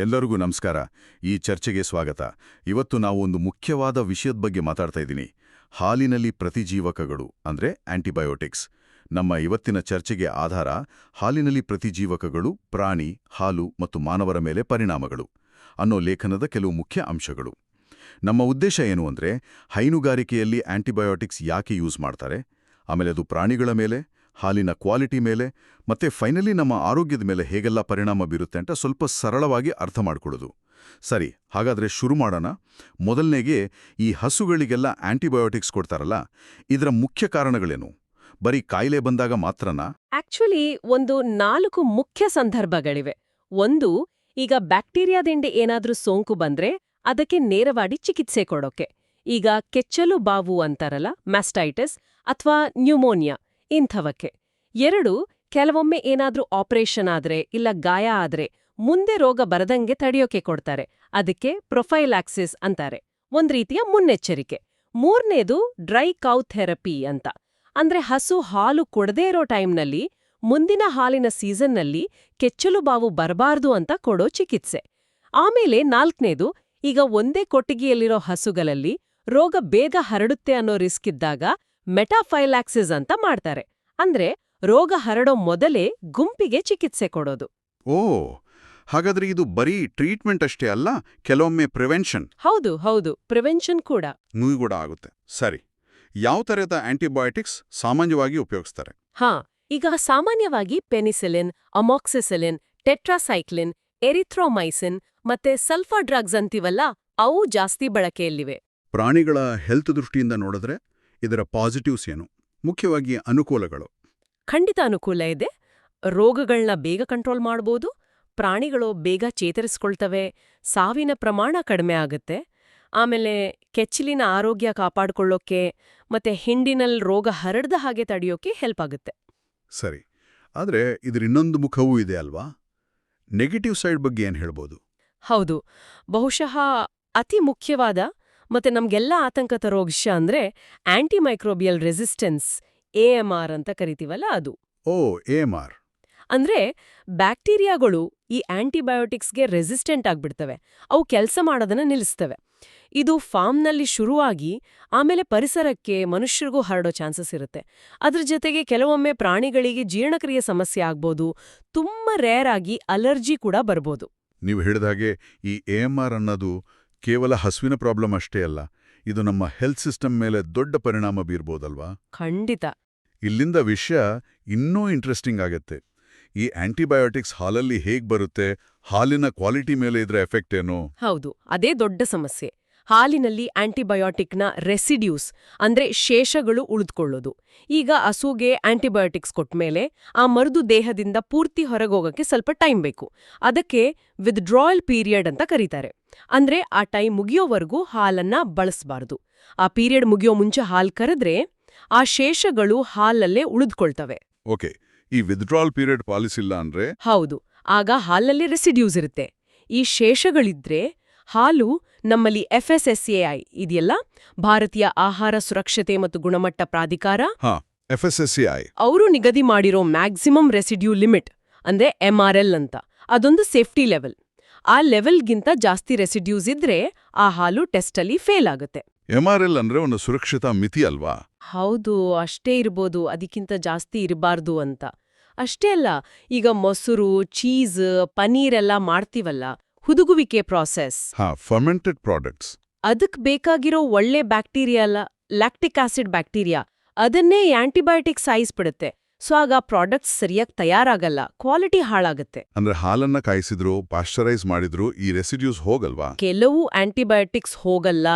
ಎಲ್ಲರಿಗೂ ನಮಸ್ಕಾರ. ಈ ಚರ್ಚೆಗೆ ಸ್ವಾಗತ. ಇವತ್ತು ನಾವು ಒಂದು ಮುಖ್ಯವಾದ ವಿಷಯದ ಬಗ್ಗೆ ಮಾತಾಡ್ತಾ ಇದ್ದೀನಿ. ಹಾಲಿನಲ್ಲಿ ಪ್ರತಿಜೀವಕಗಳು, ಅಂದ್ರೆ ಆಂಟಿಬಯೋಟಿಕ್ಸ್ ನಮ್ಮ ಇವತ್ತಿನ ಚರ್ಚೆಗೆ ಆಧಾರ ಹಾಲಿನಲ್ಲಿ ಪ್ರತಿಜೀವಕಗಳು, ಪ್ರಾಣಿ, ಹಾಲು ಮತ್ತು ಮಾನವರ ಮೇಲೆ ಪರಿಣಾಮಗಳು ಅನ್ನೋ ಲೇಖನದ ಕೆಲವು ಮುಖ್ಯ ಅಂಶಗಳು. ನಮ್ಮ ಉದ್ದೇಶ ಏನು ಅಂದ್ರೆ ಹೈನುಗಾರಿಕೆಯಲ್ಲಿ ಆಂಟಿಬಯೋಟಿಕ್ಸ್ ಯಾಕೆ ಯೂಸ್ ಮಾಡ್ತಾರೆ? ಆಮೇಲೆ ಅದು ಪ್ರಾಣಿಗಳ ಮೇಲೆ ಹಾಲಿನ ಕ್ವಾಲಿಟಿ ಮೇಲೆ ಮತ್ತೆ ಫೈನಲಿ ನಮ್ಮ ಆರೋಗ್ಯದ ಮೇಲೆ ಹೇಗೆಲ್ಲ ಪರಿಣಾಮ ಬೀರುತ್ತೆ ಅಂತ ಸ್ವಲ್ಪ ಸರಳವಾಗಿ ಅರ್ಥ ಮಾಡ್ಕೊಳ್ಳೋದು. ಸರಿ, ಹಾಗಾದ್ರೆ ಶುರು ಮಾಡೋಣ. ಮೊದಲನೇಗೆ ಈ ಹಸುಗಳಿಗೆಲ್ಲ ಆಂಟಿಬಯೋಟಿಕ್ಸ್ ಕೊಡ್ತಾರಲ್ಲ, ಇದರ ಮುಖ್ಯ ಕಾರಣಗಳೇನು? ಬರೀ ಕಾಯಿಲೆ ಬಂದಾಗ ಮಾತ್ರನಾ? ಆಕ್ಚುಲಿ ಒಂದು ನಾಲ್ಕು ಮುಖ್ಯ ಸಂದರ್ಭಗಳಿವೆ. ಒಂದು, ಈಗ ಬ್ಯಾಕ್ಟೀರಿಯಾದಿಂದ ಏನಾದ್ರೂ ಸೋಂಕು ಬಂದ್ರೆ ಅದಕ್ಕೆ ನೇರವಾಗಿ ಚಿಕಿತ್ಸೆ ಕೊಡೋಕೆ. ಈಗ ಕೆಚ್ಚಲು ಬಾವು ಅಂತಾರಲ್ಲ, ಮ್ಯಾಸ್ಟೈಟಿಸ್ ಅಥವಾ ನ್ಯೂಮೋನಿಯಾ. ಇಂಥವಕ್ಕೆ. ಎರಡು, ಕೆಲವೊಮ್ಮೆ ಏನಾದ್ರೂ ಆಪರೇಷನ್ ಆದ್ರೆ ಇಲ್ಲ ಗಾಯ ಆದ್ರೆ ಮುಂದೆ ರೋಗ ಬರದಂಗೆ ತಡೆಯೋಕೆ ಕೊಡ್ತಾರೆ. ಅದಕ್ಕೆ ಪ್ರೊಫೈಲಾಕ್ಸಿಸ್ ಅಂತಾರೆ. ಒಂದ್ ರೀತಿಯ ಮುನ್ನೆಚ್ಚರಿಕೆ. ಮೂರನೇದು ಡ್ರೈ ಕೌ ಥೆರಪಿ ಅಂತ. ಅಂದ್ರೆ ಹಸು ಹಾಲು ಕೊಡದೇ ಇರೋ ಟೈಮ್ನಲ್ಲಿ ಮುಂದಿನ ಹಾಲಿನ ಸೀಸನ್ನಲ್ಲಿ ಕೆಚ್ಚಲು ಬಾವು ಬರಬಾರ್ದು ಅಂತ ಕೊಡೋ ಚಿಕಿತ್ಸೆ. ಆಮೇಲೆ ನಾಲ್ಕನೇದು, ಈಗ ಒಂದೇ ಕೊಟ್ಟಿಗೆಯಲ್ಲಿರೋ ಹಸುಗಳಲ್ಲಿ ರೋಗ ಬೇಗ ಹರಡುತ್ತೆ ಅನ್ನೋ ರಿಸ್ಕ್ ಇದ್ದಾಗ ಮೆಟಾಫೈಲಾಕ್ಸಿಸ್ ಅಂತ ಮಾಡ್ತಾರೆ. ಅಂದ್ರೆ ರೋಗ ಹರಡೋ ಮೊದಲೇ ಗುಂಪಿಗೆ ಚಿಕಿತ್ಸೆ ಕೊಡೋದು. ಓ ಹಾಗಾದ್ರೆ ಇದು ಬರೀ ಟ್ರೀಟ್ಮೆಂಟ್ ಅಷ್ಟೇ ಅಲ್ಲ ಕೆಲವೊಮ್ಮೆ ಪ್ರಿವೆನ್ಷನ್. ಹೌದು ಹೌದು ಪ್ರಿವೆನ್ಷನ್ ಕೂಡ. ಕೂಡ ಆಗುತ್ತೆ. ಸರಿ ಯಾವ ತರಹದ ಆಂಟಿಬಯೋಟಿಕ್ಸ್ ಸಾಮಾನ್ಯವಾಗಿ ಉಪಯೋಗಿಸ್ತಾರೆ? ಹಾ ಈಗ ಸಾಮಾನ್ಯವಾಗಿ ಪೆನಿಸಿಲಿನ್ ಅಮಾಕ್ಸಿಸಿಲಿನ್ ಟೆಟ್ರಾಸೈಕ್ಲಿನ್ ಎರಿಥ್ರೋಮೈಸಿನ್ ಮತ್ತೆ ಸಲ್ಫಾ ಡ್ರಗ್ಸ್ ಅಂತೀವಲ್ಲ ಅವು ಜಾಸ್ತಿ ಬಳಕೆಯಲ್ಲಿವೆ. ಪ್ರಾಣಿಗಳ ಹೆಲ್ತ್ ದೃಷ್ಟಿಯಿಂದ ನೋಡಿದ್ರೆ ಇದರ ಪಾಸಿಟಿವ್ಸ್ ಏನು? ಮುಖ್ಯವಾಗಿ ಅನುಕೂಲಗಳು. ಖಂಡಿತ ಅನುಕೂಲ ಇದೆ. ರೋಗಗಳನ್ನ ಬೇಗ ಕಂಟ್ರೋಲ್ ಮಾಡ್ಬೋದು. ಪ್ರಾಣಿಗಳು ಬೇಗ ಚೇತರಿಸ್ಕೊಳ್ತವೆ. ಸಾವಿನ ಪ್ರಮಾಣ ಕಡಿಮೆ ಆಗುತ್ತೆ. ಆಮೇಲೆ ಕೆಚ್ಚಲಿನ ಆರೋಗ್ಯ ಕಾಪಾಡ್ಕೊಳ್ಳೋಕೆ ಮತ್ತೆ ಹಿಂಡಿನಲ್ಲಿ ರೋಗ ಹರಡದ ಹಾಗೆ ತಡೆಯೋಕೆ ಹೆಲ್ಪ್ ಆಗುತ್ತೆ. ಸರಿ. ಆದರೆ ಇದ್ರ ಇನ್ನೊಂದು ಮುಖವೂ ಇದೆ ಅಲ್ವಾ? ನೆಗೆಟಿವ್ ಸೈಡ್ ಬಗ್ಗೆ ಏನು ಹೇಳ್ಬೋದು? ಹೌದು. ಬಹುಶಃ ಅತಿ ಮುಖ್ಯವಾದ ಮತ್ತೆ ನಮಗೆಲ್ಲ ಆತಂಕ ತರೋ ವಿಷಯ ಅಂದ್ರೆ ಆಂಟಿಮೈಕ್ರೋಬಿಯಲ್ ರೆಸಿಸ್ಟೆನ್ಸ್ ಎಎಂಆರ್ ಅಂತ ಕರಿತೀವಲ್ಲ ಅದು. ಓ ಎಂ ಆರ್ ಅಂದ್ರೆ ಬ್ಯಾಕ್ಟೀರಿಯಾಗಳು ಈ ಆಂಟಿಬಯೋಟಿಕ್ಸ್ಗೆ ರೆಸಿಸ್ಟೆಂಟ್ ಆಗ್ಬಿಡ್ತವೆ. ಅವು ಕೆಲಸ ಮಾಡೋದನ್ನ ನಿಲ್ಲಿಸ್ತವೆ. ಇದು ಫಾರ್ಮ್ನಲ್ಲಿ ಶುರುವಾಗಿ ಆಮೇಲೆ ಪರಿಸರಕ್ಕೆ ಮನುಷ್ಯರಿಗೂ ಹರಡೋ ಚಾನ್ಸಸ್ ಇರುತ್ತೆ. ಅದ್ರ ಜೊತೆಗೆ ಕೆಲವೊಮ್ಮೆ ಪ್ರಾಣಿಗಳಿಗೆ ಜೀರ್ಣಕ್ರಿಯೆ ಸಮಸ್ಯೆ ಆಗ್ಬೋದು ತುಂಬಾ ರೇರ್ ಆಗಿ ಅಲರ್ಜಿ ಕೂಡ ಬರ್ಬೋದು. ನೀವು ಹೇಳಿದ ಹಾಗೆ ಈ ಎಂ ಆರ್ ಅನ್ನೋದು ಕೇವಲ ಹಸುವಿನ ಪ್ರಾಬ್ಲಮ್ ಅಷ್ಟೇ ಅಲ್ಲ ಇದು ನಮ್ಮ ಹೆಲ್ತ್ ಸಿಸ್ಟಮ್ ಮೇಲೆ ದೊಡ್ಡ ಪರಿಣಾಮ ಬೀರ್ಬೋದಲ್ವಾ? ಖಂಡಿತ. ಇಲ್ಲಿಂದ ವಿಷಯ ಇನ್ನೂ ಇಂಟ್ರೆಸ್ಟಿಂಗ್ ಆಗತ್ತೆ. ಈ ಆಂಟಿಬಯೋಟಿಕ್ಸ್ ಹಾಲಲ್ಲಿ ಹೇಗ್ ಬರುತ್ತೆ ಹಾಲಿನ ಕ್ವಾಲಿಟಿ ಮೇಲೆ ಇದ್ರ ಎಫೆಕ್ಟ್ ಏನು? ಹೌದು ಅದೇ ದೊಡ್ಡ ಸಮಸ್ಯೆ. ಹಾಲಿನಲ್ಲಿ ಆಂಟಿಬಯೋಟಿಕ್ನ ರೆಸಿಡ್ಯೂಸ್ ಅಂದ್ರೆ ಶೇಷಗಳು ಉಳಿದುಕೊಳ್ಳೋದು. ಈಗ ಹಸುಗೆ ಆಂಟಿಬಯೋಟಿಕ್ಸ್ ಕೊಟ್ಮೇಲೆ ಆ ಮರುದು ದೇಹದಿಂದ ಪೂರ್ತಿ ಹೊರಗೋಗಕ್ಕೆ ಸ್ವಲ್ಪ ಟೈಮ್ ಬೇಕು. ಅದಕ್ಕೆ ವಿತ್ಡ್ರಾಯಲ್ ಪೀರಿಯಡ್ ಅಂತ ಕರೀತಾರೆ. ಅಂದ್ರೆ ಆ ಟೈಮ್ ಮುಗಿಯೋವರೆಗೂ ಹಾಲನ್ನ ಬಳಸಬಾರ್ದು. ಆ ಪೀರಿಯಡ್ ಮುಗಿಯೋ ಮುಂಚೆ ಹಾಲು ಕರೆದ್ರೆ ಆ ಶೇಷಗಳು ಹಾಲಲ್ಲೇ ಉಳಿದುಕೊಳ್ತವೆ. ಓಕೆ ಈ ವಿತ್ಡ್ರಾಲ್ ಪೀರಿಯಡ್ ಪಾಲಿಸಿಲ್ಲ ಅಂದ್ರೆ? ಹೌದು ಆಗ ಹಾಲಲ್ಲಿ ರೆಸಿಡ್ಯೂಸ್ ಇರುತ್ತೆ. ಈ ಶೇಷಗಳಿದ್ರೆ ಹಾಲು ನಮ್ಮಲ್ಲಿ ಎಫ್ಎಸ್ಎಸ್ಎಐ ಇದೆಯಲ್ಲ? ಭಾರತೀಯ ಆಹಾರ ಸುರಕ್ಷತೆ ಮತ್ತು ಗುಣಮಟ್ಟ ಪ್ರಾಧಿಕಾರ? ಹಾ F S S C I. ಅವರು ನಿಗದಿ ಮಾಡಿರೋ ಮ್ಯಾಕ್ಸಿಮಮ್ ರೆಸಿಡ್ಯೂ ಲಿಮಿಟ್ ಅಂದ್ರೆ ಎಂಆರ್ಎಲ್ ಅಂತ. ಅದೊಂದು ಸೇಫ್ಟಿ ಲೆವೆಲ್. ಆ ಲೆವೆಲ್ಗಿಂತ ಜಾಸ್ತಿ ರೆಸಿಡ್ಯೂಸ್ ಇದ್ರೆ ಆ ಹಾಲು ಟೆಸ್ಟಲ್ಲಿ ಫೇಲ್ ಆಗುತ್ತೆ. ಎಂಆರ್ಎಲ್ ಆರ್ ಎಲ್ ಅಂದ್ರೆ ಒಂದು ಸುರಕ್ಷತಾ ಮಿತಿ ಅಲ್ವಾ? ಹೌದು ಅಷ್ಟೇ ಇರ್ಬೋದು ಅದಕ್ಕಿಂತ ಜಾಸ್ತಿ ಇರಬಾರ್ದು ಅಂತ. ಅಷ್ಟೇ ಅಲ್ಲ ಈಗ ಮೊಸರು ಚೀಸ್ ಪನೀರೆಲ್ಲ ಮಾಡ್ತೀವಲ್ಲ ಹುದುಗುವಿಕೆ ಪ್ರಾಸೆಸ್ ಹಾ ಫರ್ಮೆಂಟೆಡ್ ಪ್ರಾಡಕ್ಟ್ಸ್ ಅದಕ್ಕೆ ಬೇಕಾಗಿರೋ ಒಳ್ಳೆ ಬ್ಯಾಕ್ಟೀರಿಯಾ ಅಲ್ಲ ಲ್ಯಾಕ್ಟಿಕ್ ಆಸಿಡ್ ಬ್ಯಾಕ್ಟೀರಿಯಾ ಅದನ್ನೇ ಆಂಟಿಬಯೋಟಿಕ್ ಸಾಯಿಸ್ಬಿಡುತ್ತೆ ಸೊ ಆಗ ಪ್ರಾಡಕ್ಟ್ಸ್ ಸರಿಯಾಗಿ ತಯಾರಾಗಲ್ಲ. ಕ್ವಾಲಿಟಿ ಹಾಳಾಗುತ್ತೆ. ಅಂದ್ರೆ ಹಾಲನ್ನ ಕಾಯಿಸಿದ್ರು ಪಾಶ್ಚರೈಸ್ ಮಾಡಿದ್ರು ಈ ರೆಸಿಡ್ಯೂಸ್ ಹೋಗಲ್ವಾ? ಕೆಲವು ಆಂಟಿಬಯೋಟಿಕ್ಸ್ ಹೋಗಲ್ಲ.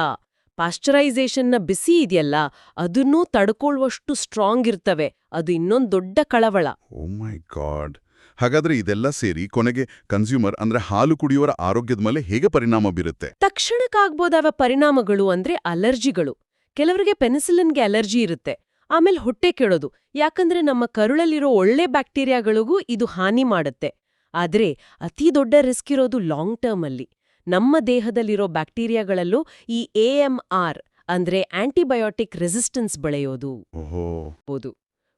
ಪಾಶ್ಚರೈಸೇಷನ್ನ ಬಿಸಿ ಇದೆಯಲ್ಲ ಅದನ್ನೂ ತಡ್ಕೊಳ್ಳುವಷ್ಟು ಸ್ಟ್ರಾಂಗ್ ಇರ್ತವೆ. ಅದು ಇನ್ನೊಂದ್ ದೊಡ್ಡ ಕಳವಳ. ಓ ಮೈ ಗಾಡ್ ಹಾಗಾದ್ರೆ ಇದೆಲ್ಲ ಸೇರಿ ಕೊನೆಗೆ ಕನ್ಸ್ಯೂಮರ್ ಅಂದ್ರೆ ಹಾಲು ಕುಡಿಯೋರ ಆರೋಗ್ಯದ ಮೇಲೆ ಹೇಗೆ ಪರಿಣಾಮ ಬೀರುತ್ತೆ? ತಕ್ಷಣಕ್ಕಾಗ್ಬೋದಾವ ಪರಿಣಾಮಗಳು ಅಂದ್ರೆ ಅಲರ್ಜಿಗಳು. ಕೆಲವರಿಗೆ ಪೆನಿಸಿಲಿನ್ಗೆ ಅಲರ್ಜಿ ಇರುತ್ತೆ. ಆಮೇಲೆ ಹೊಟ್ಟೆ ಕೆಡೋದು. ಯಾಕಂದ್ರೆ ನಮ್ಮ ಕರುಳಲ್ಲಿರೋ ಒಳ್ಳೆ ಬ್ಯಾಕ್ಟೀರಿಯಾಗಳಿಗೂ ಇದು ಹಾನಿ ಮಾಡುತ್ತೆ. ಆದ್ರೆ ಅತಿ ದೊಡ್ಡ ರಿಸ್ಕ್ ಇರೋದು ಲಾಂಗ್ ಟರ್ಮ್ ಅಲ್ಲಿ ನಮ್ಮ ದೇಹದಲ್ಲಿರೋ ಬ್ಯಾಕ್ಟೀರಿಯಾಗಳಲ್ಲೂ ಈ ಎಎಂಆರ್ ಅಂದ್ರೆ ಆಂಟಿಬಯೋಟಿಕ್ ರೆಸಿಸ್ಟೆನ್ಸ್ ಬೆಳೆಯೋದು.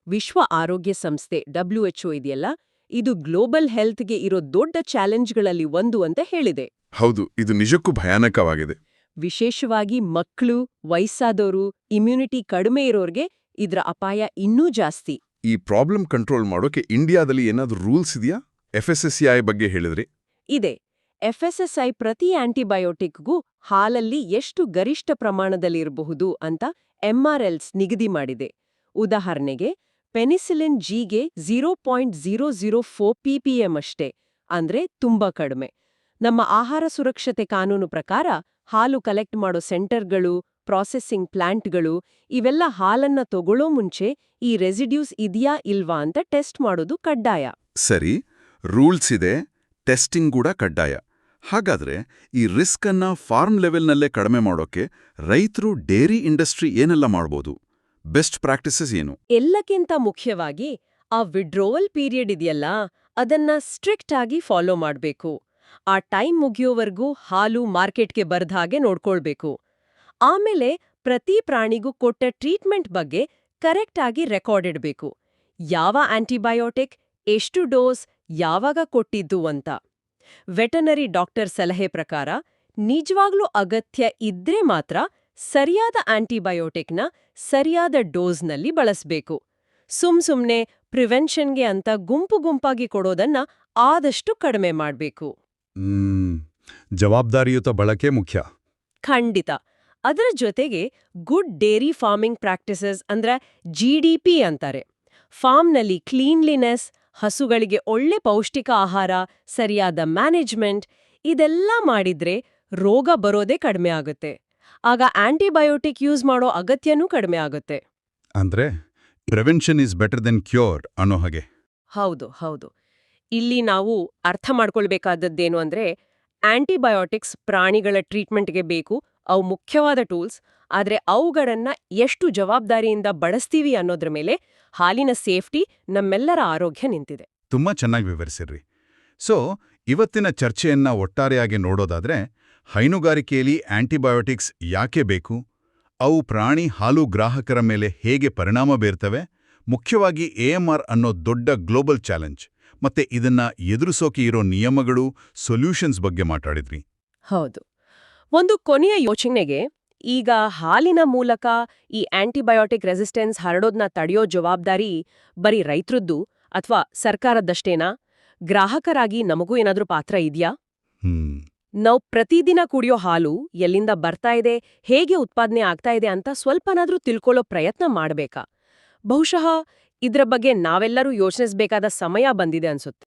ವಿಶ್ವ ಆರೋಗ್ಯ ಸಂಸ್ಥೆ ಡಬ್ಲ್ಯೂಎಚ್ಒ ಇದೆಯಲ್ಲ? ಇದು ಗ್ಲೋಬಲ್ ಹೆಲ್ತ್ಗೆ ಇರೋ ದೊಡ್ಡ ಚಾಲೆಂಜ್ಗಳಲ್ಲಿ ಒಂದು ಅಂತ ಹೇಳಿದೆ. ಹೌದು ಇದು ನಿಜಕ್ಕೂ ಭಯಾನಕವಾಗಿದೆ. ವಿಶೇಷವಾಗಿ ಮಕ್ಕಳು ವಯಸ್ಸಾದವರು ಇಮ್ಯುನಿಟಿ ಕಡಿಮೆ ಇರೋರ್ಗೆ ಇದರ ಅಪಾಯ ಇನ್ನೂ ಜಾಸ್ತಿ. ಈ ಪ್ರಾಬ್ಲಮ್ ಕಂಟ್ರೋಲ್ ಮಾಡೋಕೆ ಇಂಡಿಯಾದಲ್ಲಿ ಏನಾದ್ರೂ ರೂಲ್ಸ್ ಇದೆಯಾ? ಎಫ್ಎಸ್ಎಸ್ಐ ಬಗ್ಗೆ ಹೇಳಿದ್ರಿ. ಇದೆ. ಎಫ್ಎಸ್ಎಸ್ಐ ಪ್ರತಿ ಆಂಟಿಬಯೋಟಿಕ್ಗೂ ಹಾಲಲ್ಲಿ ಎಷ್ಟು ಗರಿಷ್ಠ ಪ್ರಮಾಣದಲ್ಲಿರಬಹುದು ಅಂತ ಎಂಆರ್ಎಲ್ಸ್ ನಿಗದಿ ಮಾಡಿದೆ. ಉದಾಹರಣೆಗೆ ಪೆನಿಸಿಲಿನ್ ಜಿಗೆ zero point zero zero four PPM ಅಷ್ಟೇ, ಅಂದ್ರೆ ತುಂಬಾ ಕಡಿಮೆ. ನಮ್ಮ ಆಹಾರ ಸುರಕ್ಷತೆ ಕಾನೂನು ಪ್ರಕಾರ ಹಾಲು ಕಲೆಕ್ಟ್ ಮಾಡೋ ಸೆಂಟರ್ಗಳು ಪ್ರಾಸೆಸಿಂಗ್ ಪ್ಲಾಂಟ್ಗಳು ಇವೆಲ್ಲ ಹಾಲನ್ನ ತಗೊಳ್ಳೋ ಮುಂಚೆ ಈ ರೆಸಿಡ್ಯೂಸ್ ಇದೆಯಾ ಇಲ್ವಾ ಅಂತ ಟೆಸ್ಟ್ ಮಾಡೋದು ಕಡ್ಡಾಯ. ಸರಿ ರೂಲ್ಸ್ ಇದೆ ಟೆಸ್ಟಿಂಗ್ ಕೂಡ ಕಡ್ಡಾಯ. ಹಾಗಾದ್ರೆ ಈ ರಿಸ್ಕ್ ಫಾರ್ಮ್ ಲೆವೆಲ್ನಲ್ಲೇ ಕಡಿಮೆ ಮಾಡೋಕೆ ರೈತರು ಡೇರಿ ಇಂಡಸ್ಟ್ರಿ ಏನೆಲ್ಲ ಮಾಡ್ಬೋದು? ಬೆಸ್ಟ್ ಪ್ರಾಕ್ಟೀಸಸ್ ಏನು? ಎಲ್ಲಕ್ಕಿಂತ ಮುಖ್ಯವಾಗಿ ಆ ವಿಡ್ರೋವಲ್ ಪೀರಿಯಡ್ ಇದೆಯಲ್ಲ, ಅದನ್ನ ಸ್ಟ್ರಿಕ್ಟ್ ಆಗಿ ಫಾಲೋ ಮಾಡಬೇಕು. ಆ ಟೈಮ್ ಮುಗಿಯೋವರೆಗೂ ಹಾಲು ಮಾರ್ಕೆಟ್ಗೆ ಬರ್ದ ಹಾಗೆ ನೋಡ್ಕೊಳ್ಬೇಕು. ಆಮೇಲೆ ಪ್ರತಿ ಪ್ರಾಣಿಗೂ ಕೊಟ್ಟ ಟ್ರೀಟ್ಮೆಂಟ್ ಬಗ್ಗೆ ಕರೆಕ್ಟ್ ಆಗಿ ರೆಕಾರ್ಡ್ ಇಡಬೇಕು. ಯಾವ ಆಂಟಿಬಯೋಟಿಕ್ ಎಷ್ಟು ಡೋಸ್ ಯಾವಾಗ ಕೊಟ್ಟಿದ್ದು ಅಂತ. ವೆಟನರಿ ಡಾಕ್ಟರ್ ಸಲಹೆ ಪ್ರಕಾರ ನಿಜವಾಗ್ಲೂ ಅಗತ್ಯ ಇದ್ರೆ ಮಾತ್ರ ಸರಿಯಾದ ಆಂಟಿಬಯೋಟಿಕ್ನ ಸರಿಯಾದ ಡೋಸ್ನಲ್ಲಿ ಬಳಸಬೇಕು. ಸುಮ್ ಸುಮ್ನೆ ಪ್ರಿವೆನ್ಷನ್ಗೆ ಅಂತ ಗುಂಪು ಗುಂಪಾಗಿ ಕೊಡೋದನ್ನ ಆದಷ್ಟು ಕಡಿಮೆ ಮಾಡಬೇಕು. ಜವಾಬ್ದಾರಿಯುತ ಬಳಕೆ ಮುಖ್ಯ. ಖಂಡಿತ. ಅದರ ಜೊತೆಗೆ ಗುಡ್ ಡೇರಿ ಫಾರ್ಮಿಂಗ್ ಪ್ರಾಕ್ಟೀಸಸ್ ಅಂದ್ರೆ ಜಿಡಿಪಿ ಅಂತಾರೆ. ಫಾರ್ಮ್ನಲ್ಲಿ ಕ್ಲೀನ್ಲಿನೆಸ್ ಹಸುಗಳಿಗೆ ಒಳ್ಳೆ ಪೌಷ್ಟಿಕ ಆಹಾರ ಸರಿಯಾದ ಮ್ಯಾನೇಜ್ಮೆಂಟ್ ಇದೆಲ್ಲ ಮಾಡಿದ್ರೆ ರೋಗ ಬರೋದೇ ಕಡಿಮೆ ಆಗುತ್ತೆ. ಆಗ ಆಂಟಿಬಯೋಟಿಕ್ ಯೂಸ್ ಮಾಡೋ ಅಗತ್ಯನೂ ಕಡಿಮೆ ಆಗುತ್ತೆ. ಅಂದ್ರೆ prevention is better than cure ಅನ್ನೋ ಹಾಗೆ. ಹೌದು ಹೌದು. ಇಲ್ಲಿ ನಾವು ಅರ್ಥ ಮಾಡ್ಕೊಳ್ಬೇಕಾದದ್ದೇನು ಅಂದ್ರೆ ಆಂಟಿಬಯೋಟಿಕ್ಸ್ ಪ್ರಾಣಿಗಳ ಟ್ರೀಟ್ಮೆಂಟ್ಗೆ ಬೇಕು ಅವು ಮುಖ್ಯವಾದ ಟೂಲ್ಸ್ ಆದರೆ ಅವುಗಳನ್ನ ಎಷ್ಟು ಜವಾಬ್ದಾರಿಯಿಂದ ಬಳಸ್ತೀವಿ ಅನ್ನೋದ್ರ ಮೇಲೆ ಹಾಲಿನ ಸೇಫ್ಟಿ ನಮ್ಮೆಲ್ಲರ ಆರೋಗ್ಯ ನಿಂತಿದೆ. ತುಂಬಾ ಚೆನ್ನಾಗಿ ವಿವರಿಸಿರ್ರಿ. ಸೊ ಇವತ್ತಿನ ಚರ್ಚೆಯನ್ನ ಒಟ್ಟಾರೆಯಾಗಿ ನೋಡೋದಾದ್ರೆ ಹೈನುಗಾರಿಕೆಯಲ್ಲಿ ಆಂಟಿಬಯೋಟಿಕ್ಸ್ ಯಾಕೆ ಬೇಕು? ಅವು ಪ್ರಾಣಿ ಹಾಲು ಗ್ರಾಹಕರ ಮೇಲೆ ಹೇಗೆ ಪರಿಣಾಮ ಬೀರ್ತವೆ? ಮುಖ್ಯವಾಗಿ ಎಎಂಆರ್ ಅನ್ನೋ ದೊಡ್ಡ ಗ್ಲೋಬಲ್ ಚಾಲೆಂಜ್. ಮತ್ತೆ ಇದನ್ನ ಎದುರಿಸೋಕೆ ಇರೋ ನಿಯಮಗಳು ಸೊಲ್ಯೂಷನ್ಸ್ ಬಗ್ಗೆ ಮಾತಾಡಿದ್ರಿ. ಹೌದು. ಒಂದು ಕೊನೆಯ ಯೋಚನೆಗೆ ಈಗ ಹಾಲಿನ ಮೂಲಕ ಈ ಆಂಟಿಬಯೋಟಿಕ್ ರೆಸಿಸ್ಟೆನ್ಸ್ ಹರಡೋದ್ನ ತಡೆಯೋ ಜವಾಬ್ದಾರಿ ಬರೀ ರೈತರದ್ದು ಅಥವಾ ಸರ್ಕಾರದಷ್ಟೇನಾ ಗ್ರಾಹಕರಾಗಿ ನಮಗೂ ಏನಾದರೂ ಪಾತ್ರ ಇದೆಯಾ? ಹ್ಮ್. ನಾವು ಪ್ರತಿದಿನ ಕುಡಿಯೋ ಹಾಲು ಎಲ್ಲಿಂದ ಬರ್ತಾ ಇದೆ, ಹೇಗೆ ಉತ್ಪಾದನೆ ಆಗ್ತಾ ಇದೆ ಅಂತ ಸ್ವಲ್ಪನಾದ್ರೂ ತಿಳ್ಕೊಳ್ಳೋ ಪ್ರಯತ್ನ ಮಾಡಬೇಕಾ? ಬಹುಶಃ ಇದ್ರ ಬಗ್ಗೆ ನಾವೆಲ್ಲರೂ ಯೋಚಿಸಬೇಕಾದ ಸಮಯ ಬಂದಿದೆ ಅನ್ಸುತ್ತೆ.